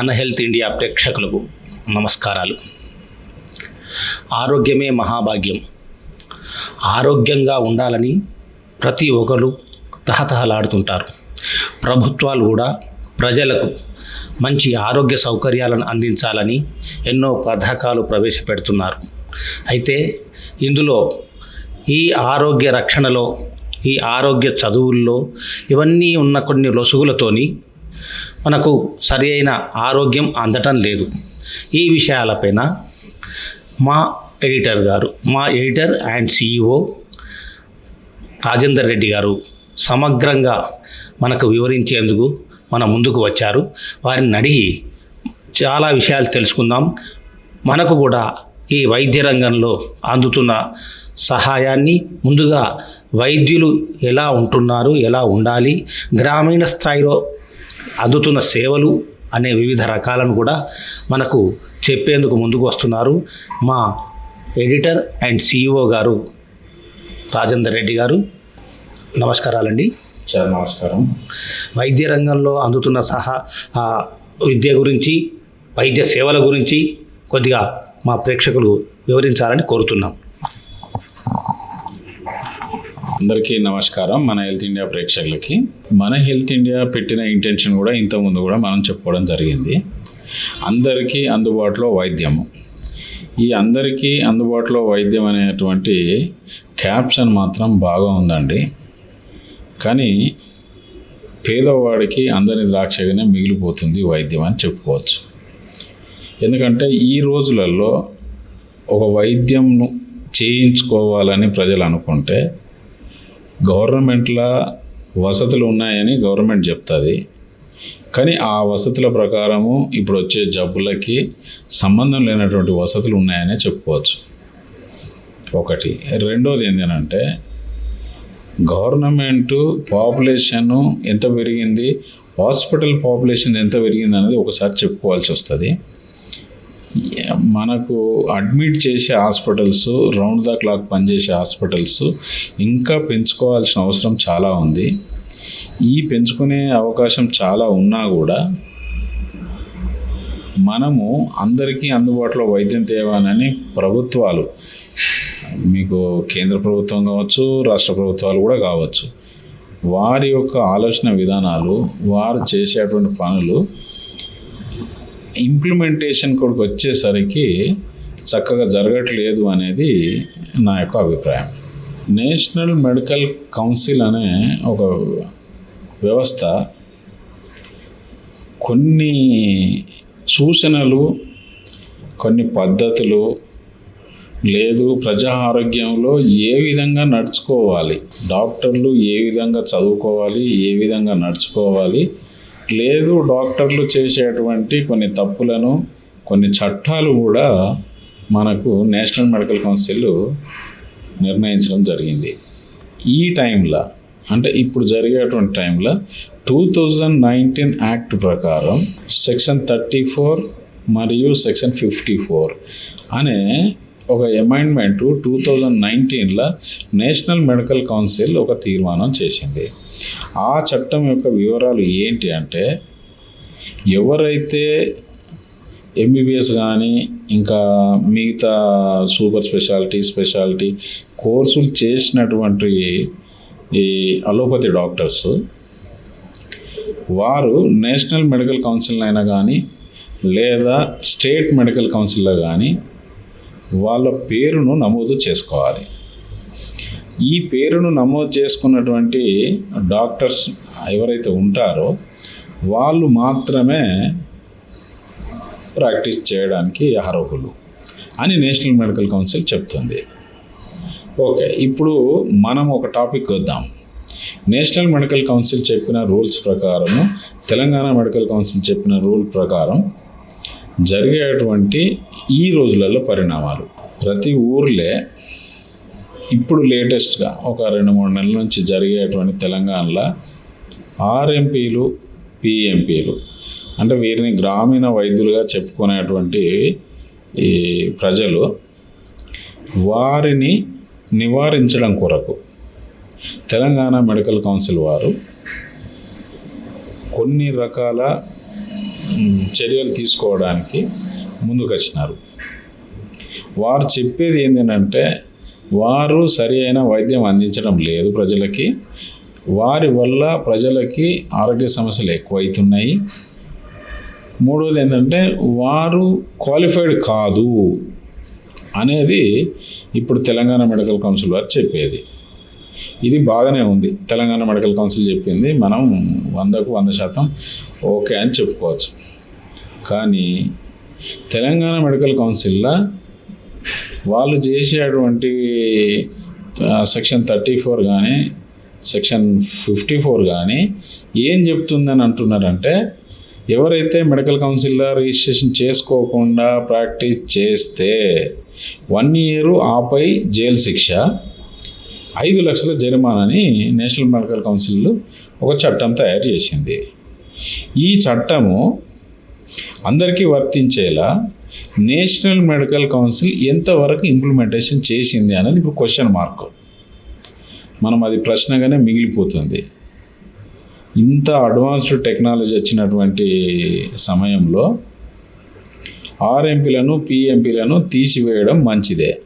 మన health India ప్రేక్షకులకు నమస్కారాలు. ఆరోగ్యమే మహాభాగ్యం. ఆరోగ్యంగా ఉండాలని ప్రతి ఒక్కరు తహతహలాడుతుంటారు. ప్రభుత్వాలు కూడా ప్రజలకు మంచి ఆరోగ్య సౌకర్యాలను అందించాలని ఎన్నో పథకాలు ప్రవేశపెడుతున్నారు. అయితే ఇందులో ఈ ఆరోగ్య రక్షణలో ఈ ఆరోగ్య చదువుల్లో ఇవన్నీ ఉన్న కొన్ని లొసుగులతోని మనకు సరి అయిన ఆరోగ్యం అందటం లేదు. ఈ విషయాలపైన మా ఎడిటర్ గారు మా editor and CEO Rajender Reddy గారు సమగ్రంగా మనకు వివరించేందుకు మన ముందుకు వచ్చారు. వారిని అడిగి చాలా విషయాలు తెలుసుకుందాం. మనకు కూడా ఈ వైద్య రంగంలో అందుతున్న సహాయాన్ని ముందుగా వైద్యులు ఎలా ఉంటున్నారు ఎలా ఉండాలి గ్రామీణ స్థాయిలో అందుతున్న సేవలు అనే వివిధ రకాలను కూడా మనకు చెప్పేందుకు ముందుకు వస్తున్నారు. మా ఎడిటర్ అండ్ సిఇఓ గారు రాజేందర్ రెడ్డి గారు నమస్కారాలండి. సార్ నమస్కారం. వైద్య రంగంలో అందుతున్న సహా విద్య గురించి వైద్య సేవల గురించి కొద్దిగా మా ప్రేక్షకులు వివరించాలని కోరుతున్నాం. అందరికీ నమస్కారం. మన హెల్త్ ఇండియా ప్రేక్షకులకి. మన హెల్త్ ఇండియా పెట్టిన ఇంటెన్షన్ కూడా ఇంతకుముందు కూడా మనం చెప్పుకోవడం జరిగింది. అందరికీ అందుబాటులో వైద్యము ఈ అందరికీ అందుబాటులో వైద్యం అనేటువంటి క్యాప్షన్ మాత్రం బాగా ఉందండి. కానీ పేదవాడికి అందరి ద్రాక్షగానే మిగిలిపోతుంది వైద్యం అని చెప్పుకోవచ్చు. ఎందుకంటే ఈ రోజులలో ఒక వైద్యంను చేయించుకోవాలని ప్రజలు అనుకుంటే గవర్నమెంట్ల వసతులు ఉన్నాయని గవర్నమెంట్ చెప్తుంది. కానీ ఆ వసతుల ప్రకారము ఇప్పుడు వచ్చే జబ్బులకి సంబంధం లేనటువంటి వసతులు ఉన్నాయనే చెప్పుకోవచ్చు. ఒకటి. రెండోది ఏంటంటే గవర్నమెంటు పాపులేషన్ ఎంత పెరిగింది? హాస్పిటల్ పాపులేషన్ ఎంత పెరిగింది అనేది ఒకసారి చెప్పుకోవాల్సి వస్తుంది మనకు అడ్మిట్ చేసే హాస్పిటల్స్ రౌండ్ ద క్లాక్ పనిచేసే హాస్పిటల్స్ ఇంకా పెంచుకోవాల్సిన అవసరం చాలా ఉంది. ఈ పెంచుకునే అవకాశం చాలా ఉన్నా కూడా మనము అందరికీ అందుబాటులో వైద్యం తేవాలని ప్రభుత్వాలు మీకు కేంద్ర ప్రభుత్వం కావచ్చు రాష్ట్ర ప్రభుత్వాలు కూడా కావచ్చు వారి యొక్క ఆలోచన విధానాలు వారు చేసేటువంటి పనులు ఇంప్లిమెంటేషన్ కొడుకు వచ్చేసరికి చక్కగా జరగట్లేదు అనేది నా యొక్క అభిప్రాయం. నేషనల్ మెడికల్ కౌన్సిల్ అనే ఒక వ్యవస్థ కొన్ని సూచనలు కొన్ని పద్ధతులు లేదు ప్రజా ఆరోగ్యంలో ఏ విధంగా నడుచుకోవాలి డాక్టర్లు ఏ విధంగా చదువుకోవాలి ఏ విధంగా నడుచుకోవాలి లేదు డాక్టర్లు చేసేటువంటి కొన్ని తప్పులను కొన్ని చట్టాలు కూడా మనకు నేషనల్ మెడికల్ కౌన్సిల్ నిర్ణయించడం జరిగింది. ఈ టైంలో అంటే ఇప్పుడు జరిగేటువంటి టైంలో టూ థౌజండ్ నైన్టీన్ యాక్ట్ ప్రకారం సెక్షన్ థర్టీ ఫోర్ మరియు సెక్షన్ ఫిఫ్టీ ఫోర్ అనే ఒక అమైండ్మెంట్ టూ థౌజండ్ నైన్టీన్లో నేషనల్ మెడికల్ కౌన్సిల్ ఒక తీర్మానం చేసింది. ఆ చట్టం యొక్క వివరాలు ఏంటి అంటే ఎవరైతే ఎంబీబీఎస్ కానీ ఇంకా మిగతా సూపర్ స్పెషాలిటీ స్పెషాలిటీ కోర్సులు చేసినటువంటి ఈ అలోపతి డాక్టర్స్ వారు నేషనల్ మెడికల్ కౌన్సిల్ అయినా కానీ లేదా స్టేట్ మెడికల్ కౌన్సిల్లో కానీ వాళ్ళ పేరును నమోదు చేసుకోవాలి. ఈ పేరును నమోదు చేసుకున్నటువంటి డాక్టర్స్ ఎవరైతే ఉంటారో వాళ్ళు మాత్రమే ప్రాక్టీస్ చేయడానికి అర్హులు అని నేషనల్ మెడికల్ కౌన్సిల్ చెప్తుంది. ఓకే ఇప్పుడు మనం ఒక టాపిక్ వద్దాం. నేషనల్ మెడికల్ కౌన్సిల్ చెప్పిన రూల్స్ ప్రకారము తెలంగాణ మెడికల్ కౌన్సిల్ చెప్పిన రూల్ ప్రకారం జరిగేటువంటి ఈ రోజులలో పరిణామాలు. ప్రతి ఊర్లే ఇప్పుడు లేటెస్ట్గా ఒక రెండు మూడు నెలల నుంచి జరిగేటువంటి తెలంగాణలో ఆర్ఎంపీలు పిఎంపీలు అంటే వీరిని గ్రామీణ వైద్యులుగా చెప్పుకునేటువంటి ఈ ప్రజలు వారిని నివారించడం కొరకు తెలంగాణ మెడికల్ కౌన్సిల్ వారు కొన్ని రకాల చర్యలు తీసుకోవడానికి ముందుకొచ్చినారు. వారు చెప్పేది ఏంటంటే వారు సరి అయిన వైద్యం అందించడం లేదు ప్రజలకి. వారి వల్ల ప్రజలకి ఆరోగ్య సమస్యలు ఎక్కువైతున్నాయి. మూడవది ఏంటంటే వారు క్వాలిఫైడ్ కాదు అనేది ఇప్పుడు తెలంగాణ మెడికల్ కౌన్సిల్ వారు చెప్పేది. ఇది బాగానే ఉంది. తెలంగాణ మెడికల్ కౌన్సిల్ చెప్పింది మనం వందకు వంద శాతం ఓకే అని చెప్పుకోవచ్చు. కానీ తెలంగాణ మెడికల్ కౌన్సిల్లో వాళ్ళు చేసేటువంటి సెక్షన్ థర్టీ ఫోర్ కానీ సెక్షన్ ఫిఫ్టీ ఫోర్ కానీ ఏం చెప్తుందని అంటున్నారంటే ఎవరైతే మెడికల్ కౌన్సిల్లో రిజిస్ట్రేషన్ చేసుకోకుండా ప్రాక్టీస్ చేస్తే వన్ ఇయర్ ఆపై జైలు శిక్ష ఐదు లక్షల జరిమానాని నేషనల్ మెడికల్ కౌన్సిల్ ఒక చట్టం తయారు చేసింది. ఈ చట్టము అందరికీ వర్తించేలా నేషనల్ మెడికల్ కౌన్సిల్ ఎంతవరకు ఇంప్లిమెంటేషన్ చేసింది అనేది ఇప్పుడు క్వశ్చన్ మార్క్ మనం అది ప్రశ్నగానే మిగిలిపోతుంది. ఇంత అడ్వాన్స్డ్ టెక్నాలజీ వచ్చినటువంటి సమయంలో ఆర్ఎంపీలను పిఎంపీలను తీసివేయడం మంచిదే.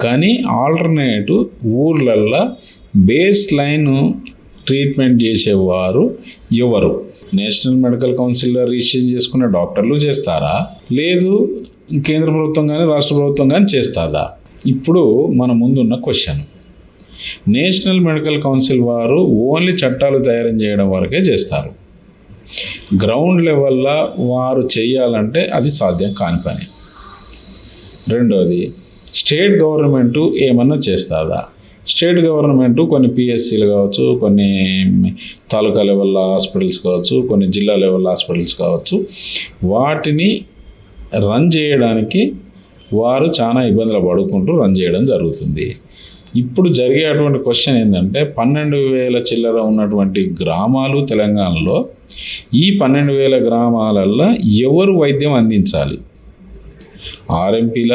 కానీ ఆల్టర్నేటివ్ ఊర్లల్లో బేస్ లైన్ ట్రీట్మెంట్ చేసేవారు ఎవరు? నేషనల్ మెడికల్ కౌన్సిల్లో రిజిస్ట్రేషన్ చేసుకున్న డాక్టర్లు చేస్తారా? లేదు కేంద్ర ప్రభుత్వం కానీ రాష్ట్ర ప్రభుత్వం కానీ చేస్తారా ఇప్పుడు మన ముందున్న క్వశ్చన్. నేషనల్ మెడికల్ కౌన్సిల్ వారు ఓన్లీ చట్టాలు తయారు చేయడం వరకే చేస్తారు. గ్రౌండ్ లెవెల్లో వారు చేయాలంటే అది సాధ్యం కాని పని. రెండోది స్టేట్ గవర్నమెంటు ఏమన్నా చేస్తుందా? స్టేట్ గవర్నమెంటు కొన్ని పిఎస్సీలు కావచ్చు కొన్ని తాలూకా లెవెల్ హాస్పిటల్స్ కావచ్చు కొన్ని జిల్లా లెవెల్ హాస్పిటల్స్ కావచ్చు. వాటిని రన్ చేయడానికి వారు చాలా ఇబ్బందులు పడుకుంటూ రన్ చేయడం జరుగుతుంది. ఇప్పుడు జరిగేటువంటి క్వశ్చన్ ఏంటంటే పన్నెండు వేల చిల్లర ఉన్నటువంటి గ్రామాలు తెలంగాణలో ఈ పన్నెండు వేల గ్రామాలల్లో ఎవరు వైద్యం అందించాలి? ఆర్ఎంపీల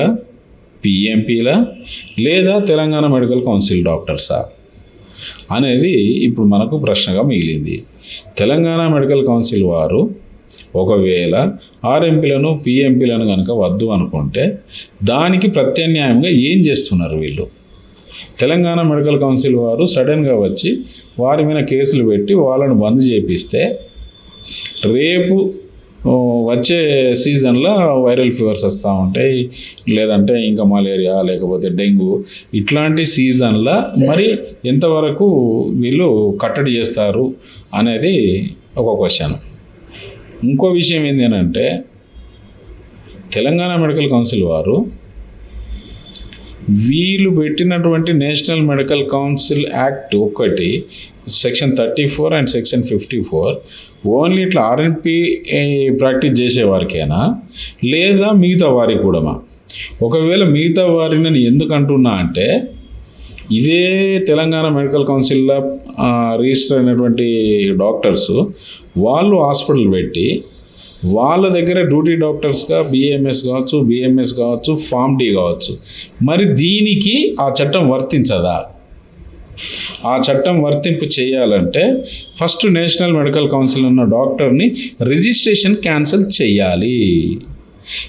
పిఎంపీల లేదా తెలంగాణ మెడికల్ కౌన్సిల్ డాక్టర్సా అనేది ఇప్పుడు మనకు ప్రశ్నగా మిగిలింది. తెలంగాణ మెడికల్ కౌన్సిల్ వారు ఒకవేళ ఆర్ఎంపీలను పిఎంపీలను కనుక వద్దు అనుకుంటే దానికి ప్రత్యామ్నాయంగా ఏం చేస్తున్నారు వీళ్ళు? తెలంగాణ మెడికల్ కౌన్సిల్ వారు సడన్గా వచ్చి వారి మీద కేసులు పెట్టి వాళ్ళను బంద్ చేపిస్తే రేపు వచ్చే సీజన్లో వైరల్ ఫీవర్స్ వస్తూ ఉంటాయి. లేదంటే ఇంకా మలేరియా లేకపోతే డెంగ్యూ. ఇట్లాంటి సీజన్లో మరి ఎంతవరకు వీళ్ళు కట్టడి చేస్తారు అనేది ఒక క్వశ్చన్. ఇంకో విషయం ఏంటంటే తెలంగాణ మెడికల్ కౌన్సిల్ వారు వీళ్ళు పెట్టినటువంటి నేషనల్ మెడికల్ కౌన్సిల్ యాక్ట్ ఒకటి section thirty four and section fifty four only ఇట్లా ఆర్ఎన్పి ప్రాక్టీస్ చేసే వారికేనా? లేదా మిగతా వారికి కూడామా? ఒకవేళ మిగతా వారిని నేను ఎందుకు అంటున్నా అంటే ఇదే తెలంగాణ మెడికల్ కౌన్సిల్లో రిజిస్టర్ అయినటువంటి డాక్టర్స్ వాళ్ళు హాస్పిటల్ పెట్టి వాళ్ళ దగ్గర డ్యూటీ డాక్టర్స్గా బిఎంఎస్ కావచ్చు బిఎంఎస్ కావచ్చు ఫామ్ డి కావచ్చు. మరి దీనికి ఆ చట్టం వర్తించదా? ఆ చట్టం వర్తింపు చేయాలంటే ఫస్ట్ నేషనల్ మెడికల్ కౌన్సిల్ ఉన్న డాక్టర్ని రిజిస్ట్రేషన్ క్యాన్సిల్ చేయాలి.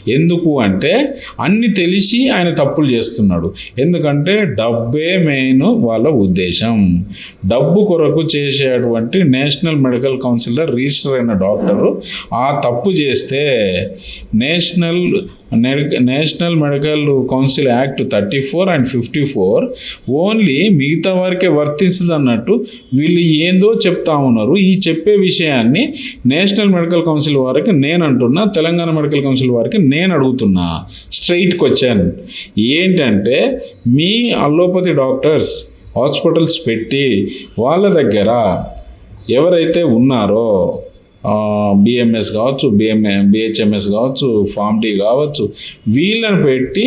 ఎందుకు అంటే అన్ని తెలిసి ఆయన తప్పులు చేస్తున్నాడు. ఎందుకంటే డబ్బే మెయిన్ వాళ్ళ ఉద్దేశం. డబ్బు కొరకు చేసేటువంటి నేషనల్ మెడికల్ కౌన్సిల్లో రిజిస్టర్ అయిన డాక్టరు ఆ తప్పు చేస్తే national national medical council act thirty four and fifty four only మిగతా వారికే వర్తిస్తుంది అన్నట్టు వీళ్ళు ఏందో చెప్తా ఉన్నారు. ఈ చెప్పే విషయాన్ని నేషనల్ మెడికల్ కౌన్సిల్ వారికి నేను అంటున్నా తెలంగాణ మెడికల్ కౌన్సిల్ వారికి నేను అడుగుతున్నా స్ట్రైట్ క్వశ్చన్. ఏంటంటే మీ అల్లోపతి డాక్టర్స్ హాస్పిటల్స్ పెట్టి వాళ్ళ దగ్గర ఎవరైతే ఉన్నారో బిఎంఎస్ కావచ్చు బిఎంఏ బిహెచ్ఎంఎస్ కావచ్చు ఫామ్ డి కావచ్చు వీళ్ళని పెట్టి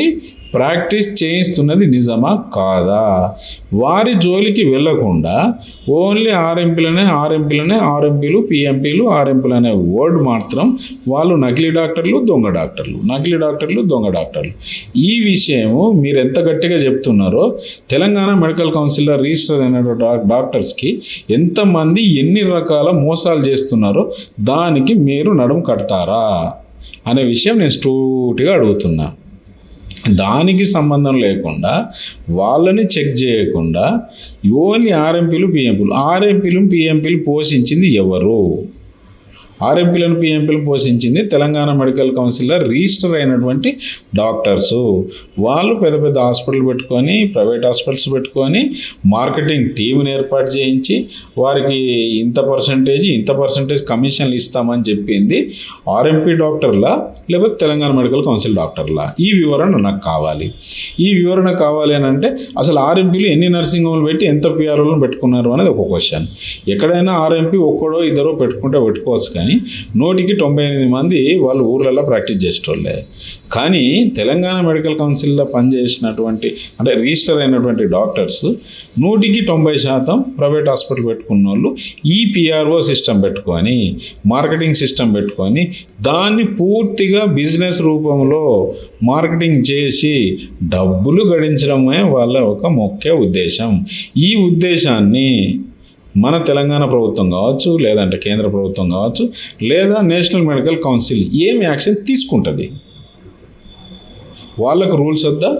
ప్రాక్టీస్ చేయిస్తున్నది నిజమా? కాదా? వారి జోలికి వెళ్ళకుండా ఓన్లీ ఆర్ఎంపీలనే ఆర్ఎంపీలనే ఆర్ఎంపీలు పిఎంపీలు ఆర్ఎంపీలు అనే వర్డ్ మాత్రం వాళ్ళు నకిలీ డాక్టర్లు దొంగ డాక్టర్లు నకిలీ డాక్టర్లు దొంగ డాక్టర్లు. ఈ విషయము మీరు ఎంత గట్టిగా చెప్తున్నారో తెలంగాణ మెడికల్ కౌన్సిల్లో రిజిస్టర్ అయిన డాక్టర్స్కి ఎంతమంది ఎన్ని రకాల మోసాలు చేస్తున్నారో దానికి మీరు నడుము కడతారా? అనే విషయం నేను స్టూటిగా అడుగుతున్నా. దానికి సంబంధం లేకుండా వాళ్ళని చెక్ చేయకుండా ఓన్లీ ఆర్ఎంపీలు పిఎంపీలు ఆర్ఎంపీలు పిఎంపీలు పోషించింది ఎవరు? ఆర్ఎంపీలను పిఎంపీలను పోషించింది తెలంగాణ మెడికల్ కౌన్సిల్లో రిజిస్టర్ అయినటువంటి డాక్టర్స్. వాళ్ళు పెద్ద పెద్ద హాస్పిటల్ పెట్టుకొని ప్రైవేట్ హాస్పిటల్స్ పెట్టుకొని మార్కెటింగ్ టీంని ఏర్పాటు చేయించి వారికి ఇంత పర్సంటేజ్ ఇంత పర్సంటేజ్ కమిషన్లు ఇస్తామని చెప్పింది ఆర్ఎంపీ డాక్టర్లా లేకపోతే తెలంగాణ మెడికల్ కౌన్సిల్ డాక్టర్లా. ఈ వివరణ నాకు కావాలి. ఈ వివరణ కావాలి అని అంటే అసలు ఆర్ఎంపీలు ఎన్ని నర్సింగ్ హోమ్లు పెట్టి ఎంత పిఆర్ఓలను పెట్టుకున్నారు అనేది ఒక క్వశ్చన్. ఎక్కడైనా ఆర్ఎంపీ ఒక్కడో ఇద్దరో పెట్టుకుంటే పెట్టుకోవచ్చు కానీ నూటికి తొంభై ఎనిమిది మంది వాళ్ళు ఊర్లలో ప్రాక్టీస్ చేసేటోళ్ళే. కానీ తెలంగాణ మెడికల్ కౌన్సిల్లో పనిచేసినటువంటి అంటే రిజిస్టర్ అయినటువంటి డాక్టర్స్ నూటికి తొంభై శాతం ప్రైవేట్ హాస్పిటల్ పెట్టుకున్న వాళ్ళు ఈ పిఆర్ఓ సిస్టమ్ పెట్టుకొని మార్కెటింగ్ సిస్టమ్ పెట్టుకొని దాన్ని పూర్తిగా బిజినెస్ రూపంలో మార్కెటింగ్ చేసి డబ్బులు గడించడమే వాళ్ళ ఒక ముఖ్య ఉద్దేశం. ఈ ఉద్దేశాన్ని మన తెలంగాణ ప్రభుత్వం కావచ్చు లేదంటే కేంద్ర ప్రభుత్వం కావచ్చు లేదా నేషనల్ మెడికల్ కౌన్సిల్ ఏం యాక్షన్ తీసుకుంటుంది? వాళ్ళకు రూల్స్ వద్దా?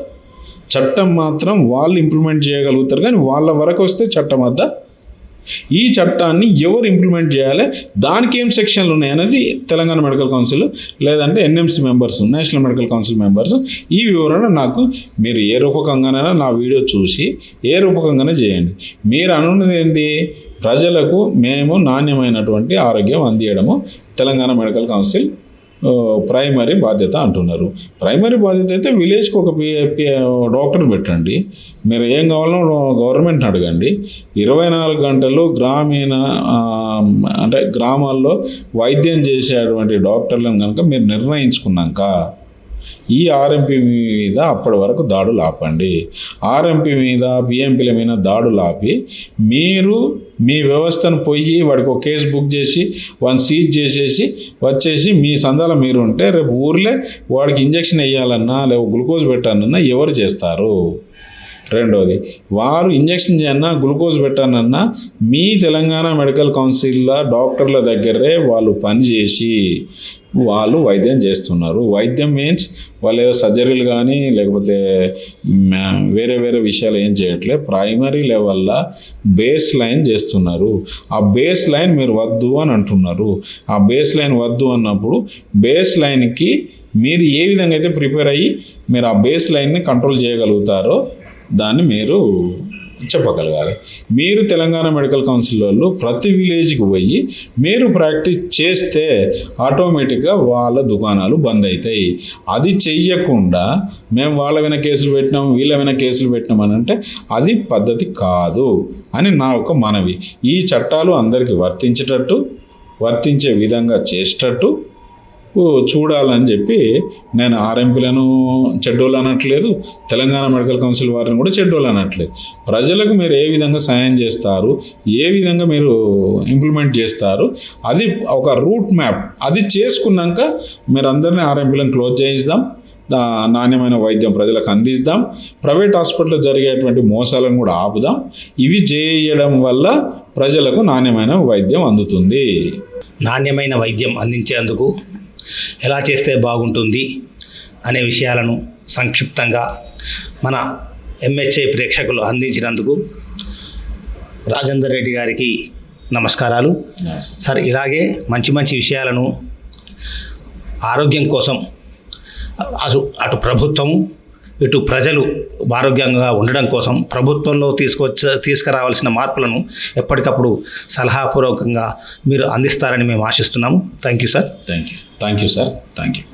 చట్టం మాత్రం వాళ్ళు ఇంప్లిమెంట్ చేయగలుగుతారు కానీ వాళ్ళ వరకు వస్తే చట్టం వద్దా? ఈ చట్టాన్ని ఎవరు ఇంప్లిమెంట్ చేయాలి? దానికి ఏం సెక్షన్లు ఉన్నాయనేది తెలంగాణ మెడికల్ కౌన్సిల్ లేదంటే NMC members national medical council members ఈ వివరణ నాకు మీరు ఏ రూపకంగానైనా నా వీడియో చూసి ఏ రూపకంగానే చేయండి. మీరు అనున్నది ఏంటి ప్రజలకు మేము నాణ్యమైనటువంటి ఆరోగ్యం అందియడము తెలంగాణ మెడికల్ కౌన్సిల్ ప్రైమరీ బాధ్యత అంటున్నారు. ప్రైమరీ బాధ్యత అయితే విలేజ్కి ఒక పి డాక్టర్ పెట్టండి. మీరు ఏం కావాలో గవర్నమెంట్ అడగండి. ఇరవై నాలుగు గంటలు గ్రామీణ అంటే గ్రామాల్లో వైద్యం చేసేటువంటి డాక్టర్లను కనుక మీరు నిర్ణయించుకున్నాక ఈ ఆర్ఎంపీ మీద అప్పటి వరకు దాడులు ఆపండి ఆర్ఎంపీ మీద బిఎంపీల మీద దాడులు ఆపి మీరు మీ వ్యవస్థను పోయి వాడికి ఒక కేసు బుక్ చేసి వన్ సీజ్ చేసేసి వచ్చేసి మీ సందాల మీరు ఉంటే రేపు ఊర్లే వాడికి ఇంజక్షన్ వేయాలన్నా లేకపోతే గ్లూకోజ్ పెట్టాలన్నా ఎవరు చేస్తారు? రెండోది వారు ఇంజక్షన్ చేయన్నా గ్లూకోజ్ పెట్టానన్నా మీ తెలంగాణ మెడికల్ కౌన్సిల్లో డాక్టర్ల దగ్గరే వాళ్ళు పనిచేసి వాళ్ళు వైద్యం చేస్తున్నారు. వైద్యం మీన్స్ వాళ్ళు ఏదో సర్జరీలు కానీ లేకపోతే వేరే వేరే విషయాలు ఏం చేయట్లే ప్రైమరీ లెవెల్లో బేస్ లైన్ చేస్తున్నారు. ఆ బేస్ లైన్ మీరు వద్దు అని అంటున్నారు. ఆ బేస్ లైన్ వద్దు అన్నప్పుడు బేస్ లైన్కి మీరు ఏ విధంగా అయితే ప్రిపేర్ అయ్యి మీరు ఆ బేస్ లైన్ని కంట్రోల్ చేయగలుగుతారో దాన్ని మీరు చెప్పగలగాలి. మీరు తెలంగాణ మెడికల్ కౌన్సిల్ వాళ్ళు ప్రతి విలేజ్కి పోయి మీరు ప్రాక్టీస్ చేస్తే ఆటోమేటిక్గా వాళ్ళ దుకాణాలు బంద్ అవుతాయి అది చెయ్యకుండా మేము వాళ్ళ వెన కేసులు పెట్టినాం వీళ్ళ వెన కేసులు పెట్టినాం అని అంటే అది పద్ధతి కాదు అని నా ఒక మనవి. ఈ చట్టాలు అందరికీ వర్తించేటట్టు వర్తించే విధంగా చేసేటట్టు చూడాలని చెప్పి నేను ఆర్ఎంపీలను చెడ్డోళ్ళు అనట్లేదు తెలంగాణ మెడికల్ కౌన్సిల్ వారిని కూడా చెడ్డోళ్ళు అనట్లేదు ప్రజలకు మీరు ఏ విధంగా సాయం చేస్తారు ఏ విధంగా మీరు ఇంప్లిమెంట్ చేస్తారు అది ఒక రూట్ మ్యాప్. అది చేసుకున్నాక మీరు అందరినీ ఆర్ఎంపీలను క్లోజ్ చేయిద్దాం దా- నాణ్యమైన వైద్యం ప్రజలకు అందిద్దాం ప్రైవేట్ హాస్పిటల్లో జరిగేటువంటి మోసాలను కూడా ఆపుదాం. ఇవి చేయడం వల్ల ప్రజలకు నాణ్యమైన వైద్యం అందుతుంది. నాణ్యమైన వైద్యం అందించేందుకు ఎలా చేస్తే బాగుంటుంది అనే విషయాలను సంక్షిప్తంగా మన ఎంహెచ్ఐ ప్రేక్షకులు అందించినందుకు రాజేందర్ రెడ్డి గారికి నమస్కారాలు. సార్ ఇలాగే మంచి మంచి విషయాలను ఆరోగ్యం కోసం అటు అటు ప్రభుత్వము ఇటు ప్రజలు ఆరోగ్యంగా ఉండడం కోసం ప్రభుత్వంలో తీసుకొచ్చ తీసుకురావాల్సిన మార్పులను ఎప్పటికప్పుడు సలహాపూర్వకంగా మీరు అందిస్తారని మేము ఆశిస్తున్నాము. Thank you sir thank you thank you sir thank you